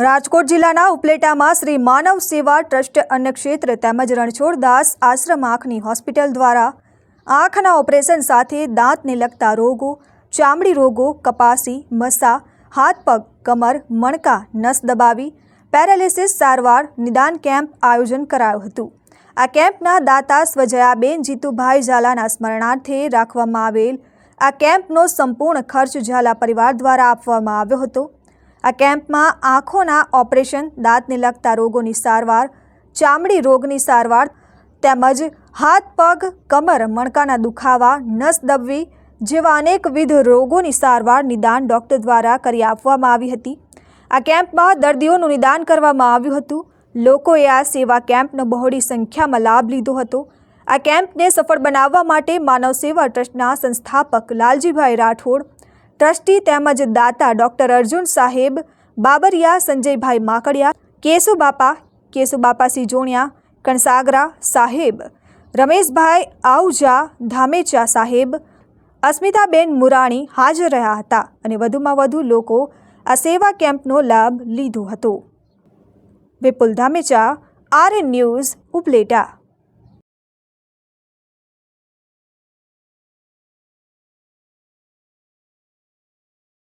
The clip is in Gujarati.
રાજકોટ જિલ્લાના ઉપલેટામાં શ્રી માનવ સેવા ટ્રસ્ટ અન્નક્ષેત્ર તેમજ રણછોડદાસ આશ્રમ આંખની હોસ્પિટલ દ્વારા આંખના ઓપરેશન સાથે દાંતને લગતા રોગો, ચામડી રોગો, કપાસી, મસા, હાથ પગ, કમર, મણકા, નસ દબાવી, પેરાલિસિસ સારવાર નિદાન કેમ્પ આયોજન કરાયું હતું. આ કેમ્પના દાતા સ્વજયાબેન જીતુભાઈ ઝાલાના સ્મરણાર્થે રાખવામાં આવેલ આ કેમ્પનો સંપૂર્ણ ખર્ચ ઝાલા પરિવાર દ્વારા આપવામાં આવ્યો હતો. આ કેમ્પમાં આંખોના ઓપરેશન, દાંતને લગતા રોગોની સારવાર, ચામડી રોગની સારવાર તેમજ હાથ, પગ, કમર, મણકાના દુખાવા, નસ દબવી જેવા અનેકવિધ રોગોની સારવાર નિદાન ડૉક્ટર દ્વારા કરી આપવામાં આવી હતી. આ કેમ્પમાં દર્દીઓનું નિદાન કરવામાં આવ્યું હતું. લોકોએ આ સેવા કેમ્પનો બહોળી સંખ્યામાં લાભ લીધો હતો. આ કેમ્પને સફળ બનાવવા માટે માનવ સેવા ટ્રસ્ટના સંસ્થાપક લાલજીભાઈ રાઠોડ ટ્રસ્ટી તેમજ દાતા ડૉક્ટર અર્જુન સાહેબ, બાબરિયા, સંજયભાઈ માકડિયા, કેશુબાપા કેશુબાપા સિંહ કણસાગરા સાહેબ, રમેશભાઈ આઉજા, ધામેચા સાહેબ, અસ્મિતાબેન મુરાણી હાજર રહ્યા હતા અને વધુમાં વધુ લોકો આ સેવા કેમ્પનો લાભ લીધો હતો. Vipul Dhamecha, RN news, Upleta.